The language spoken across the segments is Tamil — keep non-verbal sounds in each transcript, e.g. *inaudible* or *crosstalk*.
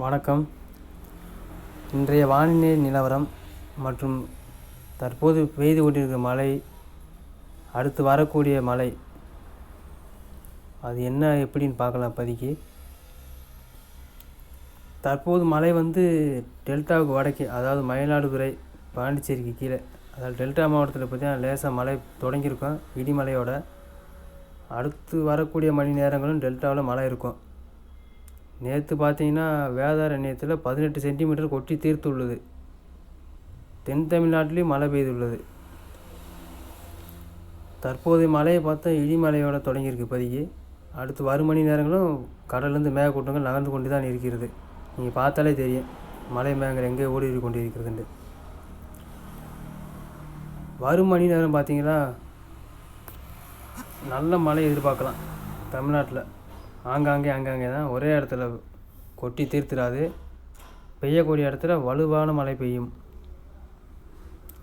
வணக்கம். இன்றைய வானிலை நிலவரம் மற்றும் தற்போது பெய்து கொண்டிருக்கிற மழை அடுத்து வரக்கூடிய மழை அது என்ன எப்படின்னு பார்க்கலாம் இப்போதைக்கு. தற்போது மழை வந்து டெல்டாவுக்கு வடக்கே அதாவது மயிலாடுதுறை பாண்டிச்சேரிக்கு கீழே. அதாவது டெல்டா மாவட்டத்தில் பார்த்தீங்கன்னா லேசாக மழை தொடங்கியிருக்கும் இடிமலையோட அடுத்து வரக்கூடிய மணி நேரங்களும் டெல்டாவில் மழை இருக்கும். நேற்று பார்த்தீங்கன்னா வேதாரண்யத்தில் பதினெட்டு சென்டிமீட்டர் கொட்டி தீர்த்துள்ளது. தென் தமிழ்நாட்டிலையும் மழை பெய்துள்ளது. தற்போதைய மழையை பார்த்தா இடிமலையோட தொடங்கியிருக்கு இப்போதைக்கு. அடுத்து வரும் மணி நேரங்களும் கடல்லேருந்து மேகக்கூட்டங்கள் நகர்ந்து கொண்டு தான் இருக்கிறது. நீங்கள் பார்த்தாலே தெரியும் மலை மேகங்கள் எங்கே ஓடி கொண்டு இருக்கிறதுண்டு வரும் மணி நேரம் பார்த்தீங்கன்னா நல்ல மழை எதிர்பார்க்கலாம் தமிழ்நாட்டில். ஆங்காங்கே ஆங்காங்கே தான் ஒரே இடத்துல கொட்டி தீர்த்துடாது. பெய்யக்கூடிய இடத்துல வலுவான மழை பெய்யும்.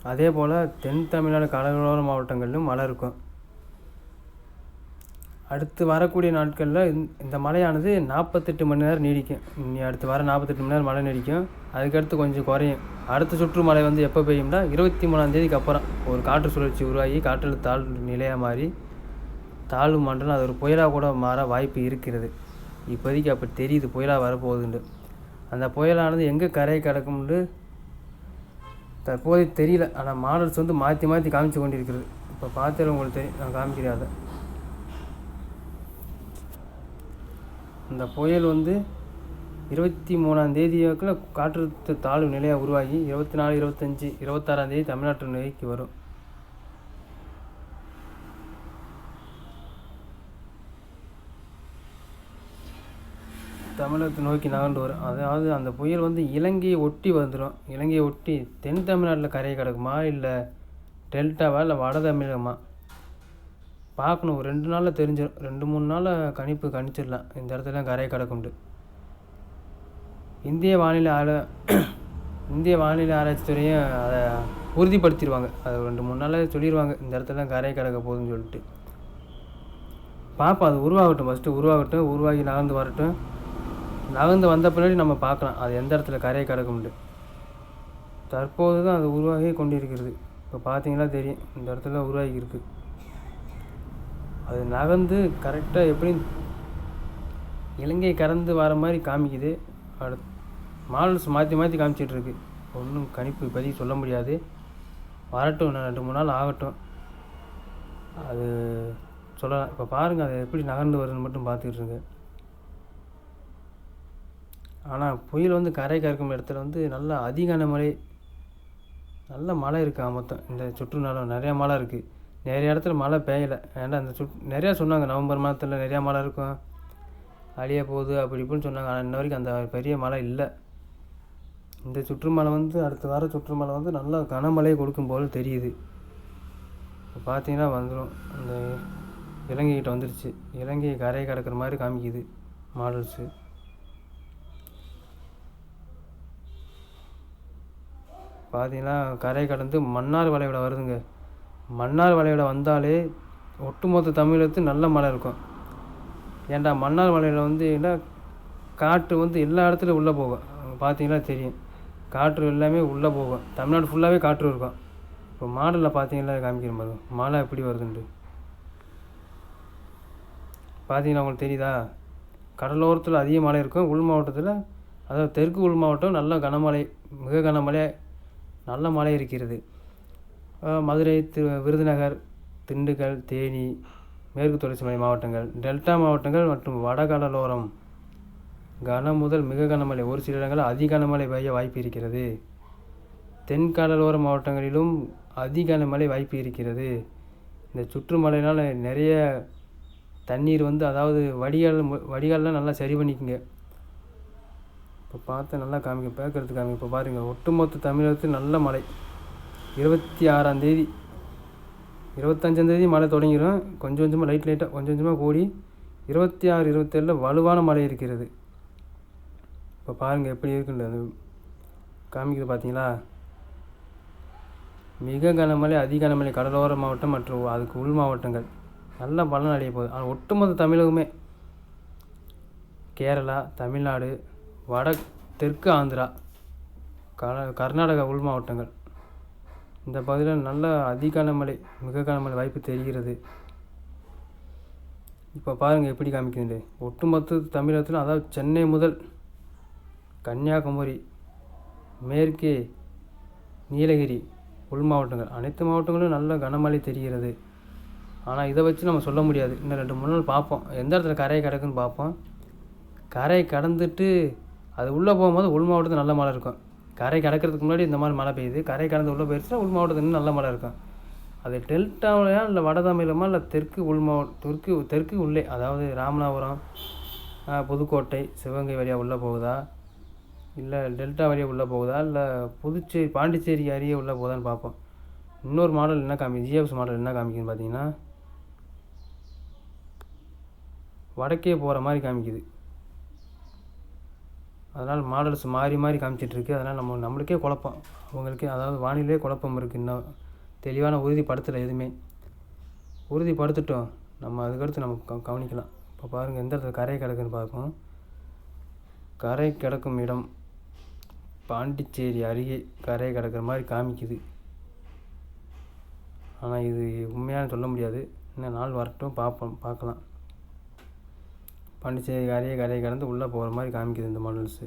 அதே போல் தென் தமிழ்நாடு கடலோர மாவட்டங்களிலும் மழை இருக்கும். அடுத்து வரக்கூடிய நாட்களில் இந்த- மழையானது நாற்பத்தெட்டு மணி நேரம் நீடிக்கும். இனி அடுத்து வர நாற்பத்தெட்டு மணி நேரம் மழை நீடிக்கும். அதுக்கடுத்து கொஞ்சம் குறையும். அடுத்த சுற்று மழை வந்து எப்போ பெய்யும்னா இருபத்தி மூணாந்தேதிக்கு அப்புறம் ஒரு காற்று சுழற்சி உருவாகி காற்றில் தாழ்வு நிலையாக மாறி தாழ்வு மண்டலம் அது ஒரு புயலாக கூட மாற வாய்ப்பு இருக்கிறது. இப்போதைக்கு அப்படி தெரியுது புயலாக வரப்போகுதுன்ட்டு. அந்த புயலானது எங்கே கரையை கிடக்கும்னு தற்போதைய தெரியல. ஆனால் மாடல்ஸ் வந்து மாற்றி மாற்றி காமிச்சு கொண்டிருக்கிறது. இப்போ பார்த்தாலும் உங்களுக்கு தெரியும் நான் காமிக்கிறேன் அதை. இந்த புயல் வந்து இருபத்தி மூணாம் தேதிக்குள்ளே காற்றழுத்த தாழ்வு நிலையாக உருவாகி இருபத்தி நாலு இருபத்தஞ்சி இருபத்தாறாம் தேதி தமிழ்நாட்டு நிலைக்கு வரும். தமிழகத்தை நோக்கி நகர்ந்து வரும். அதாவது அந்த புயல் வந்து இலங்கையை ஒட்டி வந்துடும் இலங்கையை ஒட்டி தென் தமிழ்நாட்டில் கரையை கிடக்குமா? இல்லை டெல்டாவா? இல்லை வட தமிழகமா? பார்க்கணும். ஒரு ரெண்டு நாளில் தெரிஞ்சிடும் ரெண்டு மூணு நாளில் கணிப்பு கணிச்சிடலாம். இந்த இடத்துல கரையை கிடக்குண்டு இந்திய வானிலை ஆர *clears throat* இந்திய வானிலை ஆராய்ச்சி துறையும் அதை உறுதிப்படுத்திடுவாங்க. அதை ரெண்டு மூணு நாளில் சொல்லிடுவாங்க. இந்த இடத்துல கரையை கிடக்க போகுதுன்னு சொல்லிட்டு. பார்ப்போம் அது உருவாகட்டும். ஃபஸ்ட்டு உருவாகட்டும். உருவாகி நகர்ந்து வரட்டும். நகர்ந்து வந்த பின்னாடி நம்ம பார்க்கலாம். அது எந்த இடத்துல கரையை கிடக்கும்ட்டு தற்போது தான் அது உருவாகி கொண்டிருக்கிறது. இப்போ பார்த்தீங்களா தெரியும். இந்த இடத்துல உருவாகி இருக்குது அது நகர்ந்து கரெக்டாக எப்படி இலங்கை கறந்து வர மாதிரி காமிக்குது. அடுத்து மாடல்ஸ் மாற்றி மாற்றி காமிச்சிட்ருக்கு ஒன்றும் கணிப்பு இப்போதைக்கு சொல்ல முடியாது. வரட்டும். இன்னும் ரெண்டு மூணு நாள் ஆகட்டும். அது சொல்லலாம். இப்போ பாருங்கள் அது எப்படி நகர்ந்து வருதுன்னு மட்டும் பார்த்துக்கிட்டு ஆனால் புயல் வந்து கரை கறக்கும் இடத்துல வந்து நல்லா அதிகான மழை நல்ல மழை இருக்குது மொத்தம். இந்த சுற்றுநாளம் நிறையா மழை இருக்குது நிறைய இடத்துல மழை பெய்யலை. ஏன்டா அந்த சுட் நிறையா சொன்னாங்க. நவம்பர் மாதத்தில் நிறையா மழை இருக்கும். அழிய போகுது அப்படி இப்படின்னு சொன்னாங்க. ஆனால் இன்ன வரைக்கும் அந்த பெரிய மழை இல்லை. இந்த சுற்றுமலை வந்து அடுத்து வர சுற்றுமலை வந்து நல்ல கனமழையை கொடுக்கும் போல் தெரியுது. இப்போ பார்த்தீங்கன்னா வந்துடும் அந்த இலங்கைக்கிட்ட வந்துருச்சு. இலங்கை கரையை கடக்கிற மாதிரி காமிக்குது. மாடல்ஸு. பார்த்தீங்கன்னா கரை கடந்து மன்னார் வளைவிட வருதுங்க. மன்னார் வளைவிட வந்தாலே ஒட்டுமொத்த தமிழகத்து நல்ல மழை இருக்கும். ஏன்டா மன்னார் வளைவிட வந்து என்ன காற்று வந்து எல்லா இடத்துலையும் உள்ளே போகும். பார்த்தீங்கன்னா தெரியும். காற்று எல்லாமே உள்ளே போகும். தமிழ்நாடு ஃபுல்லாகவே காற்று இருக்கும். இப்போ மாடலில் பார்த்தீங்கன்னா காமிக்கிற மாதிரி மழை எப்படி வருதுண்டு பார்த்தீங்கன்னா உங்களுக்கு தெரியுதா? கடலோரத்தில் அதிக மழை இருக்கும். உள் மாவட்டத்தில் அதாவது தெற்கு உள் மாவட்டம் நல்ல கனமழை மிக கனமழை நல்ல மழை இருக்கிறது. மதுரை திரு விருதுநகர் திண்டுக்கல் தேனி மேற்கு தொடர்ச்சி மலை மாவட்டங்கள் டெல்டா மாவட்டங்கள் மற்றும் வடகடலோரம் கன முதல் மிக கனமழை ஒரு சில இடங்களில் அதி கனமழை பெய்ய வாய்ப்பு இருக்கிறது. தென் கடலோர மாவட்டங்களிலும் அதி கனமழை வாய்ப்பு இருக்கிறது. இந்த சுற்றுமலையினால் நிறைய தண்ணீர் வந்து அதாவது வடிகால் வடிகால்லாம் நல்லா சரி பண்ணிக்கோங்க. இப்போ பார்த்து நல்லா காமிக்க பேக்கிறது காமிக்க இப்போ பாருங்கள் ஒட்டுமொத்த தமிழகத்தில் நல்ல மழை. இருபத்தி ஆறாம் தேதி இருபத்தஞ்சாந்தேதி மழை தொடங்கிடும் கொஞ்சம் கொஞ்சமாக லைட் லைட்டாக கொஞ்சம் கொஞ்சமாக கூடி இருபத்தி ஆறு இருபத்தேழில் வலுவான மழை இருக்கிறது. இப்போ பாருங்கள் எப்படி இருக்குன்னு அது காமிக்கிறது பார்த்தீங்களா? மிக கனமழை அதி கனமழை கடலோர மாவட்டம் மற்றும் அதுக்கு உள் மாவட்டங்கள். நல்ல பலன் அடைய போகுது. ஆனால் ஒட்டுமொத்த தமிழகமே. கேரளா தமிழ்நாடு வட தெற்கு ஆந்திரா க கர்நாடகா உள் மாவட்டங்கள். இந்த பகுதியில் நல்ல அதி கனமழை மிக கனமழை வாய்ப்பு தெரிகிறது. இப்போ பாருங்கள் எப்படி காமிக்குது ஒட்டுமொத்த தமிழகத்தில் அதாவது சென்னை முதல் கன்னியாகுமரி மேற்கே நீலகிரி உள் மாவட்டங்கள். அனைத்து மாவட்டங்களும் நல்ல கனமழை தெரிகிறது. ஆனால் இதை வச்சு நம்ம சொல்ல முடியாது. இன்னும் ரெண்டு மூணு நாள் பார்ப்போம். எந்த இடத்துல கரையை கிடக்குன்னு பார்ப்போம். கரையை கடந்துட்டு அது உள்ளே போகும்போது உள் மாவட்டத்தில் நல்ல மழை இருக்கும். கரை கடக்கிறதுக்கு முன்னாடி இந்த மாதிரி மழை பெய்யுது. கரை கடந்து உள்ளே போயிடுச்சுன்னா உள் மாவட்டத்தில் நல்ல மழை இருக்கும். அது டெல்டாவிலையா இல்லை வட தமிழமா இல்லை தெற்கு உள் மாவட்ட தெற்கு தெற்கு உள்ளே அதாவது ராமநாதபுரம் புதுக்கோட்டை சிவகங்கை வழியாக உள்ளே போகுதா? இல்லை டெல்டா வழியாக உள்ளே போகுதா? இல்லை புதுச்சேரி பாண்டிச்சேரி அருகே உள்ளே போகுதான்னு பார்ப்போம். இன்னொரு மாடல் என்ன காமி ஜிஎஃப்எஸ் மாடல் என்ன காமிக்குதுன்னு பார்த்தீங்கன்னா வடக்கே போகிற மாதிரி காமிக்குது. அதனால் மாடல்ஸ் மாறி மாறி காமிச்சிட்ருக்கு. அதனால் நம்ம நம்மளுக்கே குழப்பம். அவங்களுக்கே அதாவது வானிலே குழப்பம் இருக்குது இன்னும். தெளிவான உறுதிப்படுத்தலை எதுவுமே. உறுதிப்படுத்திட்டோம். நம்ம அதுக்கடுத்து நம்ம க கவனிக்கலாம். இப்போ பாருங்கள் எந்த இடத்துல கரை கிடக்குன்னு பார்ப்போம். கரை கிடக்கும் இடம் பாண்டிச்சேரி அருகே கரை கிடக்கிற மாதிரி காமிக்குது. ஆனால் இது உண்மையான சொல்ல முடியாது. இன்னும் நாள் வரட்டும் பார்ப்போம் பார்க்கலாம். பாண்டிச்சேரி அருகே கரையை கடந்து உள்ளே போகிற மாதிரி காமிக்குது இந்த மாடல்ஸு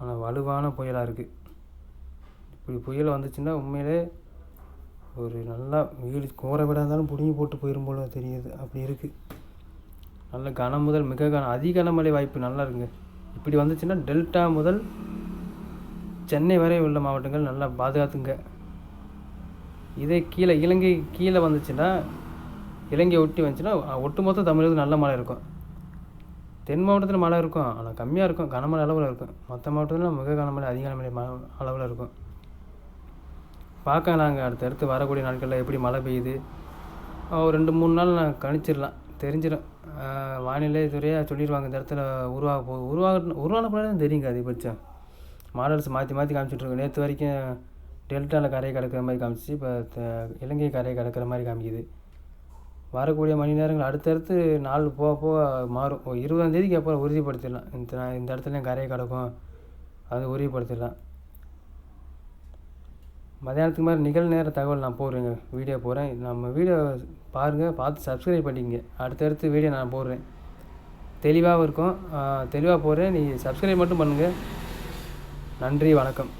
ஆனால் வலுவான புயலாக இருக்குது இப்படி புயல் வந்துச்சுன்னா உண்மையிலே ஒரு நல்லா வீடு கூரை வீடாக இருந்தாலும் பிடுங்கி போட்டு போயிடும் போல தெரியுது. அப்படி இருக்குது நல்ல கனம் முதல் மிக கனம் அதிக கனமழை வாய்ப்பு நல்லா இருக்குங்க. இப்படி வந்துச்சுன்னா டெல்டா முதல் சென்னை வரை உள்ள மாவட்டங்கள் நல்லா பாதுகாத்துங்க. இதே கீழே இலங்கை கீழே வந்துச்சுன்னா இலங்கையை ஒட்டி வந்துச்சுன்னா ஒட்டு ஒட்டுமொத்த தமிழகத்தில் நல்ல மழை இருக்கும். தென் மாவட்டத்தில் மழை இருக்கும் ஆனால் கம்மியாக இருக்கும் கனமழை அளவில் இருக்கும். மற்ற மாவட்டத்தில் மிக கனமழை அதிக கனமழை ம- அளவில் இருக்கும். பார்க்க நாங்கள் அடுத்தடுத்து வரக்கூடிய நாட்களில் எப்படி மழை பெய்யுது. ஒரு ரெண்டு மூணு நாள் நான் கணிச்சிடலாம் தெரிஞ்சிடும். வானிலை துறையாக சொல்லிடுவாங்க இந்த இடத்துல உருவாக போகுது உருவாக உருவான பின்னாடி தெரியுங்க அதிகபட்சம். மாடல்ஸ் மாற்றி மாற்றி காமிச்சிட்ருக்கோம் நேற்று வரைக்கும் டெல்டாவில் கரையை கிடக்கிற மாதிரி காமிச்சிச்சு இப்போ இலங்கை கரையை கிடக்கிற மாதிரி காமிக்குது. வரக்கூடிய மணி நேரங்கள் அடுத்தடுத்து நாள் போக போக மாறும். ஒரு இருபதாம் தேதிக்கு அப்புறம் உறுதிப்படுத்திடலாம். இந்த நான் இந்த இடத்துல கரையை கிடக்கும். அது உறுதிப்படுத்திடலாம். மதியானத்துக்கு மாதிரி நிகழ்நேர தகவல் நான் போடுறேங்க. வீடியோ போடுறேன். நம்ம வீடியோ பாருங்கள் பார்த்து சப்ஸ்கிரைப் பண்ணிக்கங்க. அடுத்தடுத்து வீடியோ நான் போடுறேன். தெளிவாகவும் இருக்கும். தெளிவாக போடுறேன். நீங்கள் சப்ஸ்கிரைப் மட்டும் பண்ணுங்கள் நன்றி வணக்கம்.